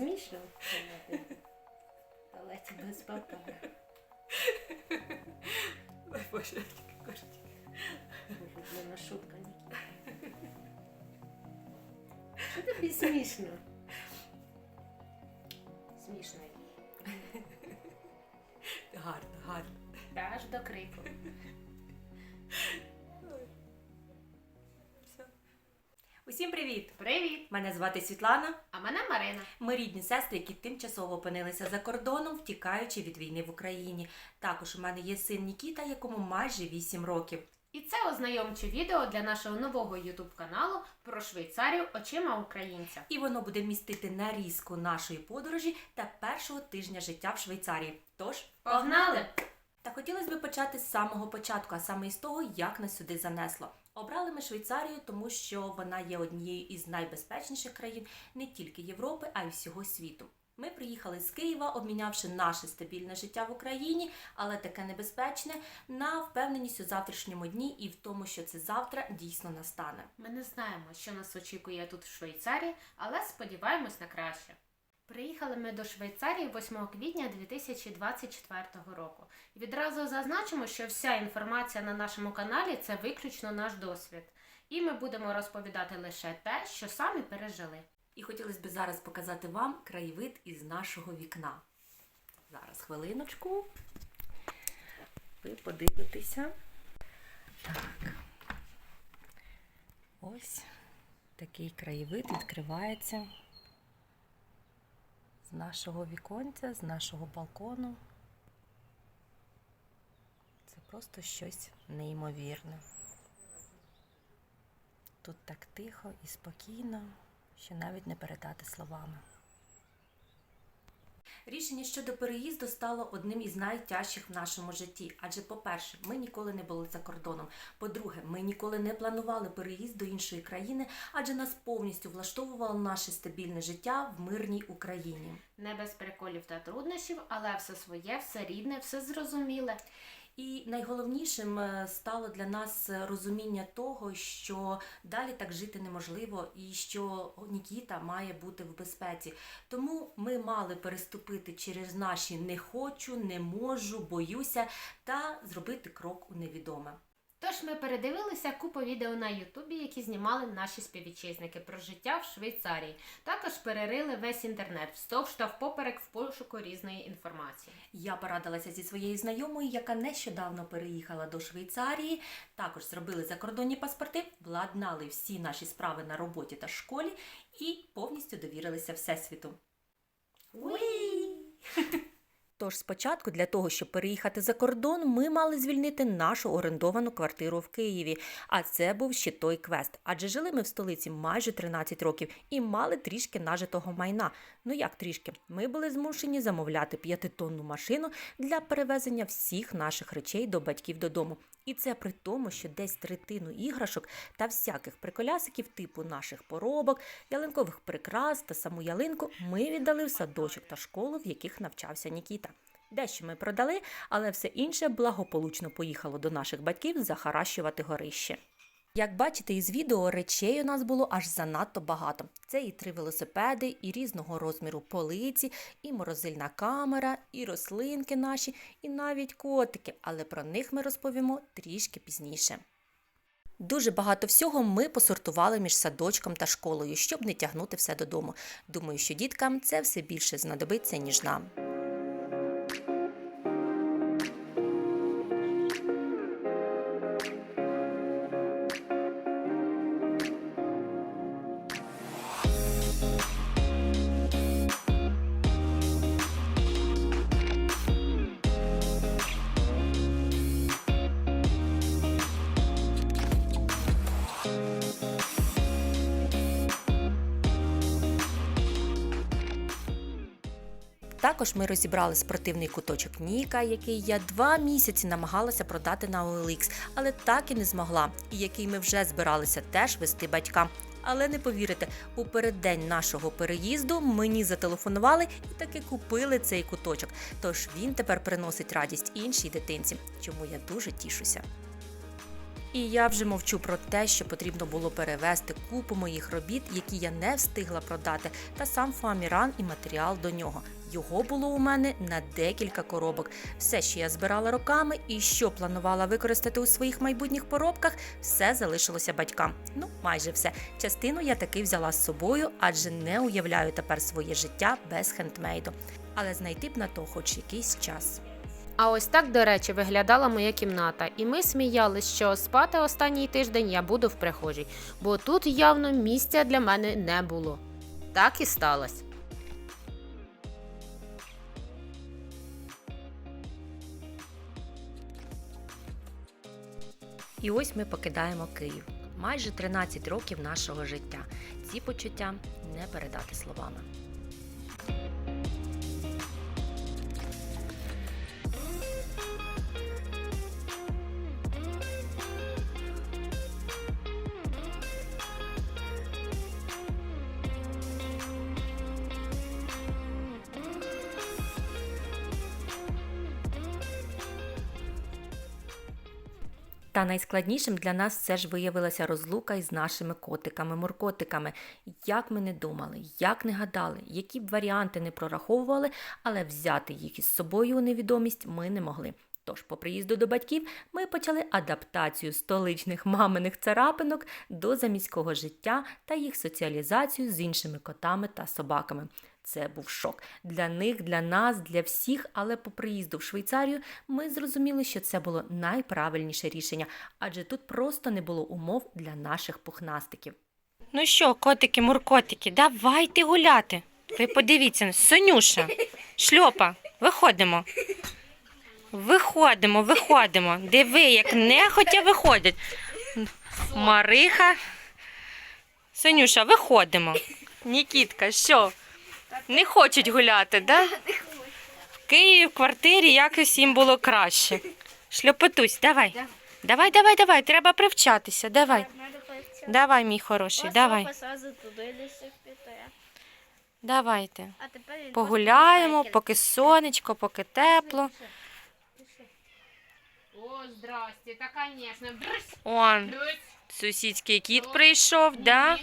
смішно. Туалеті без папа. Ой, Боже, тільки кортик. Улюблена шутка Нікіта. Що тобі смішно? Смішно їй. Гарно, гарно. Та аж до крику. Усім привіт! Привіт! Мене звати Світлана. А мене Марина. Ми рідні сестри, які тимчасово опинилися за кордоном, втікаючи від війни в Україні. Також у мене є син Нікіта, якому майже 8 років. І це ознайомче відео для нашого нового ютуб каналу про Швейцарію очима українця. І воно буде містити нарізку нашої подорожі та першого тижня життя в Швейцарії. Тож, Погнали! Та хотілося б почати з самого початку, а саме із того, як нас сюди занесло. Обрали ми Швейцарію, тому що вона є однією із найбезпечніших країн не тільки Європи, а й всього світу. Ми приїхали з Києва, обмінявши наше стабільне життя в Україні, але таке небезпечне, на впевненість у завтрашньому дні і в тому, що це завтра дійсно настане. Ми не знаємо, що нас очікує тут в Швейцарії, але сподіваємось на краще. Приїхали ми до Швейцарії 8 квітня 2024 року. І відразу зазначимо, що вся інформація на нашому каналі це виключно наш досвід. І ми будемо розповідати лише те, що самі пережили. І хотілося б зараз показати вам краєвид із нашого вікна. Зараз хвилиночку. Ви подивитеся. Так. Ось такий краєвид відкривається з нашого віконця, з нашого балкону. Це просто щось неймовірне. Тут так тихо і спокійно, що навіть не передати словами. Рішення щодо переїзду стало одним із найтяжчих в нашому житті. Адже, по-перше, ми ніколи не були за кордоном. По-друге, ми ніколи не планували переїзд до іншої країни, адже нас повністю влаштовувало наше стабільне життя в мирній Україні. Не без приколів та труднощів, але все своє, все рідне, все зрозуміле. І найголовнішим е, стало для нас е, розуміння того, що далі так жити неможливо, і що Нікіта має бути в безпеці. Тому ми мали переступити через наші не хочу, не можу, боюся та зробити крок у невідоме. Тож ми передивилися купу відео на Ютубі, які знімали наші співвітчизники про життя в Швейцарії. Також перерили весь інтернет вздовж та впоперек в пошуку різної інформації. Я порадилася зі своєю знайомою, яка нещодавно переїхала до Швейцарії. Також зробили закордонні паспорти, владнали всі наші справи на роботі та школі і повністю довірилися Всесвіту. Тож спочатку для того, щоб переїхати за кордон, ми мали звільнити нашу орендовану квартиру в Києві. А це був ще той квест. Адже жили ми в столиці майже 13 років і мали трішки нажитого майна. Ну як трішки? Ми були змушені замовляти п'ятитонну машину для перевезення всіх наших речей до батьків додому. І це при тому, що десь третину іграшок та всяких приколясиків типу наших поробок, ялинкових прикрас та саму ялинку ми віддали в садочок та школу, в яких навчався Нікіта. Дещо ми продали, але все інше благополучно поїхало до наших батьків захаращувати горище. Як бачите із відео, речей у нас було аж занадто багато. Це і три велосипеди, і різного розміру полиці, і морозильна камера, і рослинки наші, і навіть котики, але про них ми розповімо трішки пізніше. Дуже багато всього ми посортували між садочком та школою, щоб не тягнути все додому. Думаю, що діткам це все більше знадобиться, ніж нам. Також ми розібрали спортивний куточок Ніка, який я два місяці намагалася продати на OLX, але так і не змогла, і який ми вже збиралися теж вести батькам. Але не повірите, у переддень нашого переїзду мені зателефонували і таки купили цей куточок. Тож він тепер приносить радість іншій дитинці, чому я дуже тішуся. І я вже мовчу про те, що потрібно було перевести купу моїх робіт, які я не встигла продати, та сам фоаміран і матеріал до нього. Його було у мене на декілька коробок. Все, що я збирала роками і що планувала використати у своїх майбутніх поробках, все залишилося батькам. Ну, майже все. Частину я таки взяла з собою, адже не уявляю тепер своє життя без хендмейду. Але знайти б на то хоч якийсь час. А ось так, до речі, виглядала моя кімната, і ми сміялись, що спати останній тиждень я буду в прихожій, бо тут явно місця для мене не було. Так і сталося. І ось ми покидаємо Київ. Майже 13 років нашого життя. Ці почуття не передати словами. Та найскладнішим для нас все ж виявилася розлука із нашими котиками-муркотиками. Як ми не думали, як не гадали, які б варіанти не прораховували, але взяти їх із собою у невідомість ми не могли. Тож, по приїзду до батьків, ми почали адаптацію столичних маминих царапинок до заміського життя та їх соціалізацію з іншими котами та собаками. Це був шок для них, для нас, для всіх. Але по приїзду в Швейцарію ми зрозуміли, що це було найправильніше рішення, адже тут просто не було умов для наших пухнастиків. Ну що, котики, муркотики, давайте гуляти. Ви подивіться, Сонюша, шльопа, виходимо. Виходимо, виходимо. Диви, як нехотя виходять. Мариха. Сонюша, виходимо. Нікітка, що? Не хочуть гуляти, да? В Києві в квартирі якось їм було краще. Шльопотусь, давай. Давай, давай, давай, треба привчатися. Давай. Давай, мій хороший, давай. Давайте. Погуляємо, поки сонечко, поки тепло. О, здрасте, та звісно. Он, сусідський кіт прийшов, да?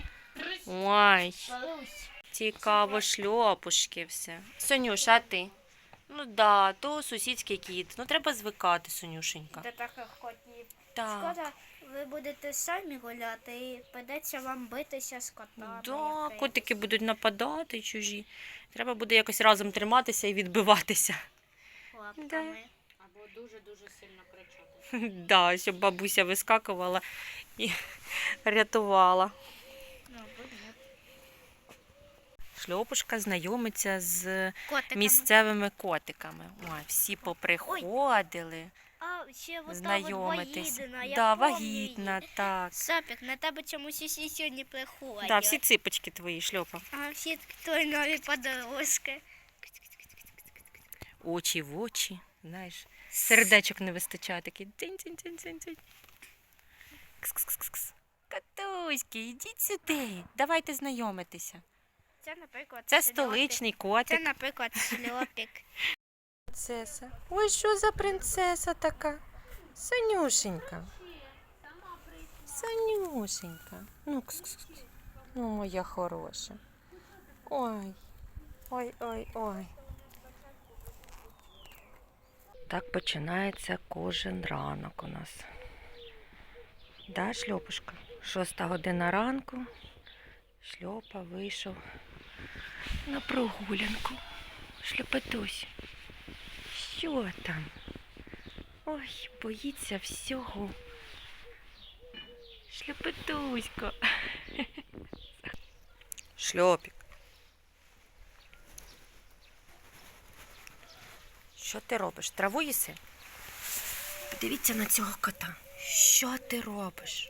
Ой. Цікаво, шльопушки все. Сонюша, а ти? Ну да, то сусідський кіт. Ну треба звикати, Сонюшенька. Та так охотні. Так. Скоро ви будете самі гуляти і придеться вам битися з котами. Да, якимись. котики будуть нападати чужі. Треба буде якось разом триматися і відбиватися. лапками. Або дуже-дуже сильно кричати. Да, щоб бабуся вискакувала і рятувала. Ну, будемо. Шльопушка знайомиться з Котиками. місцевими котиками. Ой, всі поприходили А ще от знайомитись. вагітна, я да, вагітна, так. Сапік, на тебе чомусь усі сьогодні приходять. Да, всі ципочки твої шльопа. А всі твої нові подружки. Очі в очі, знаєш. Сердечок не вистачає такий. дзинь дзинь дзинь дзинь дзинь Кс-кс-кс-кс. Катуськи, ідіть сюди. Давайте знайомитися. Це, наприклад, Це столичний Це, наприклад, шльопік. Принцеса. Ой, що за принцеса така? Сонюшенька. Сонюшенька. Ну, ну моя хороша. Ой. Ой, ой, ой. Так починається кожен ранок у нас. Да, шльопушка? Шоста година ранку. Шльопа вийшов на прогулянку. Шльопатусь. Що там? Ой, боїться всього. Шльопатусько. Шльопік. Що ти робиш? Траву їси? Подивіться на цього кота. Що ти робиш?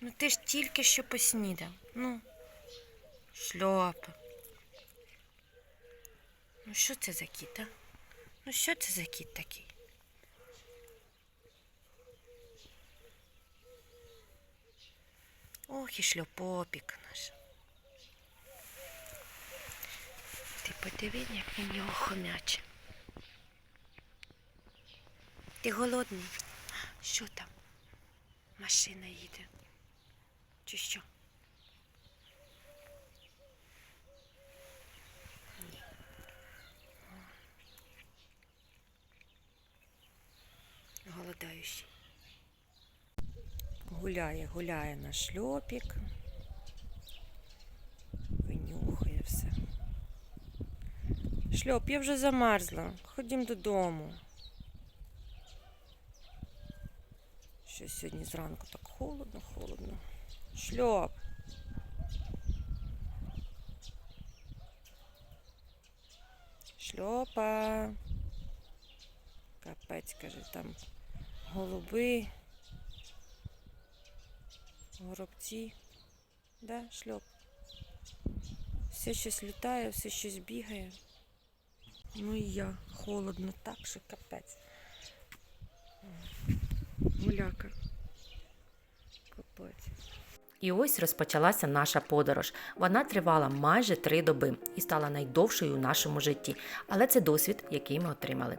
Ну ти ж тільки що поснідав. Ну, шльопа. Ну що це за кіт, а? Ну що це за кіт такий? Ох, і шльопопік наш. Ти подиви, як він його хомяче. Ти голодний? Що там? Машина їде. Чи що? Голодаючий. Гуляє, гуляє наш шльопік. Винюхає все. Шльоп, я вже замерзла. Ходім додому. Щось сьогодні зранку так холодно, холодно. Шльоп. Шльопа. Капець, каже, там голуби. Горобці. Да, шльоп. Все щось літає, все щось бігає. Ну і я. Холодно так, що капець. Гуляка. Капець. І ось розпочалася наша подорож. Вона тривала майже три доби і стала найдовшою у нашому житті. Але це досвід, який ми отримали.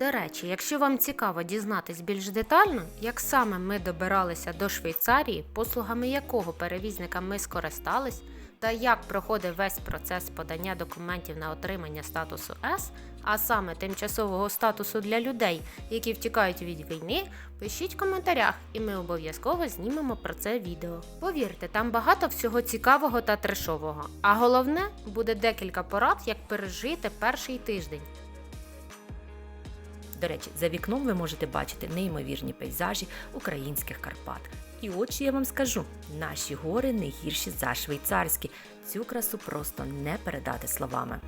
До речі, якщо вам цікаво дізнатись більш детально, як саме ми добиралися до Швейцарії, послугами якого перевізника ми скористались, та як проходив весь процес подання документів на отримання статусу С, а саме тимчасового статусу для людей, які втікають від війни, пишіть в коментарях, і ми обов'язково знімемо про це відео. Повірте, там багато всього цікавого та трешового. А головне буде декілька порад, як пережити перший тиждень. До речі, за вікном ви можете бачити неймовірні пейзажі українських Карпат. І от я вам скажу: наші гори не гірші за швейцарські. Цю красу просто не передати словами.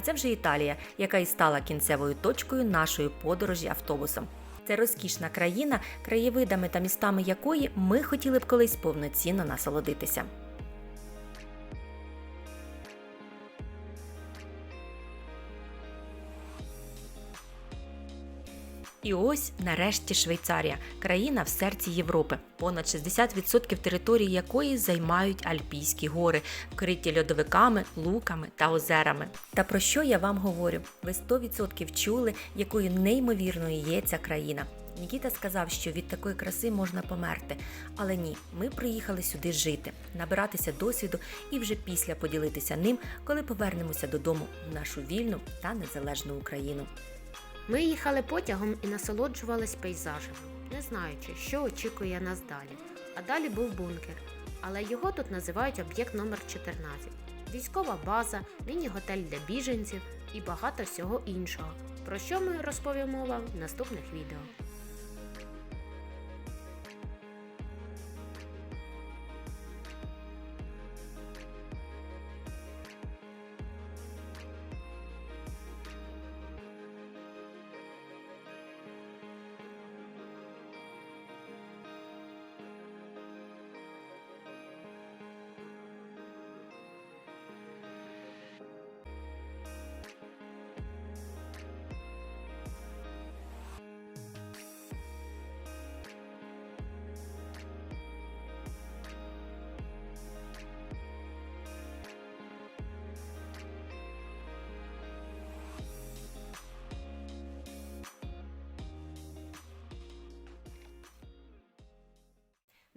А це вже Італія, яка і стала кінцевою точкою нашої подорожі автобусом. Це розкішна країна, краєвидами та містами якої ми хотіли б колись повноцінно насолодитися. І ось нарешті Швейцарія, країна в серці Європи, понад 60% території якої займають Альпійські гори, вкриті льодовиками, луками та озерами. Та про що я вам говорю? Ви 100% чули, якою неймовірною є ця країна. Нікіта сказав, що від такої краси можна померти. Але ні, ми приїхали сюди жити, набиратися досвіду і вже після поділитися ним, коли повернемося додому в нашу вільну та незалежну Україну. Ми їхали потягом і насолоджувались пейзажем, не знаючи, що очікує нас далі. А далі був бункер, але його тут називають об'єкт номер 14 військова база, міні-готель для біженців і багато всього іншого, про що ми розповімо вам в наступних відео.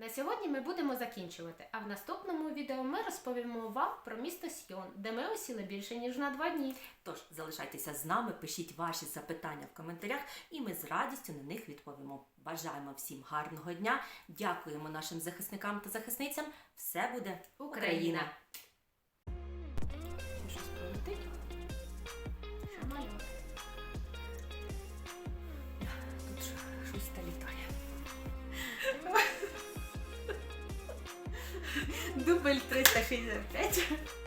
На сьогодні ми будемо закінчувати, а в наступному відео ми розповімо вам про місто Сьйон, де ми осіли більше ніж на два дні. Тож залишайтеся з нами, пишіть ваші запитання в коментарях, і ми з радістю на них відповімо. Бажаємо всім гарного дня. Дякуємо нашим захисникам та захисницям. Все буде Україна! Щось Дубль 365.